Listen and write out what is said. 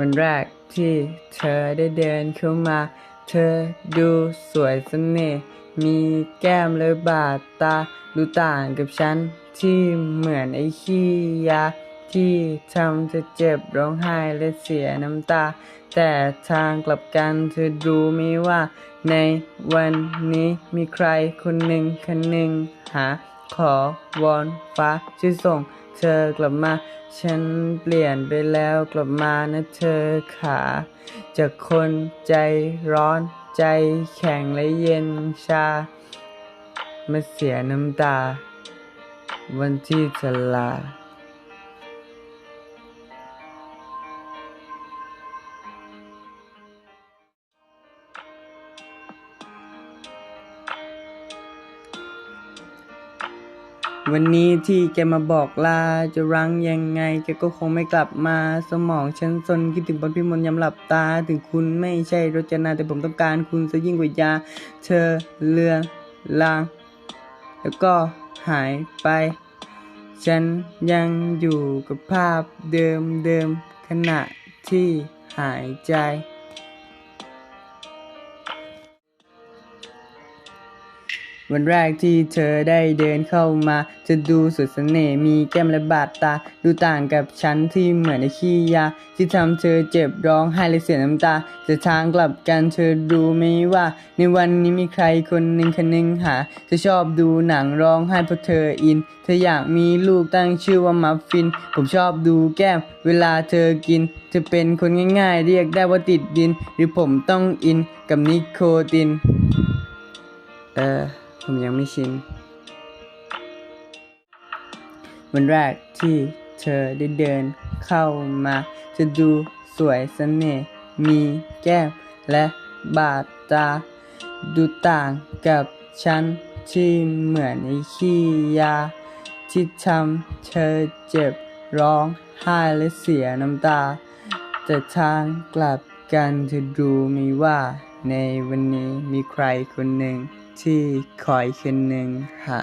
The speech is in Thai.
วันแรกที่เธอได้เดินเข้ามา เธอดูสวยเสน่ห์มีแก้มและบาดตา ดูต่างกับฉัน ที่เหมือนไอ้ขี้ยา ที่ทำเธอเจ็บร้องไห้และเสียน้ำตา แต่ทางกลับกันเธอรู้ไหมว่า ในวันนี้มีใครคนหนึ่งคนหนึ่งหา ขอวอนฟ้าช่วยส่งเธอกลับมา ฉันเปลี่ยนไปแล้วกลับมานะเธอขา จากคนใจร้อนใจแข็งและเย็นชา มาเสียน้ำตา วันที่จะลา วันนี้ที่แกมาบอกลาจะรั้งยังไง แกก็คงไม่กลับมาสมองฉันสนคิดถึงบนพิมลยำหลับตา ถึงคุณไม่ใช่รจนาแต่ผมต้องการคุณซะยิ่งกว่ายา เธอเลือนลาง แล้วก็หายไป ฉันยังอยู่กับภาพเดิมเดิมๆขณะที่หายใจ วันแรกที่เธอได้เดินเข้ามาจะดูสุดเสน่ห์มีแก้มและบาดตา ดูต่างกับฉันที่เหมือนไอ้ขี้ยา ที่ทำเธอเจ็บร้องไห้และเสียน้ำตา แต่ทางกลับกันเธอรู้ไหมว่า ในวันนี้มีใครคนหนึ่งคนหนึ่งหาเธอชอบดูหนังร้องไห้เพราะเธออิน เธออยากมีลูกตั้งชื่อว่ามัฟฟิน ผมชอบดูแก้มเวลาเธอกินเธอเป็นคนง่ายๆ เรียกได้ว่าติดดิน หรือผมต้องอินกับนิโคติน เออ ผมยังไม่ชิน วันแรกที่เธอได้เดินเข้ามา จะดูสวยเสน่ห์มีแก้มและบาดตา ดูต่างกับฉันที่เหมือนไอ้ขี้ยา ที่ทำเธอเจ็บร้องไห้และเสียน้ำตา แต่ทางกลับกันเธอรู้ไมีว่า ในวันนี้มีใครคนหนึ่ง ที่คอยคืนหนึ่งหา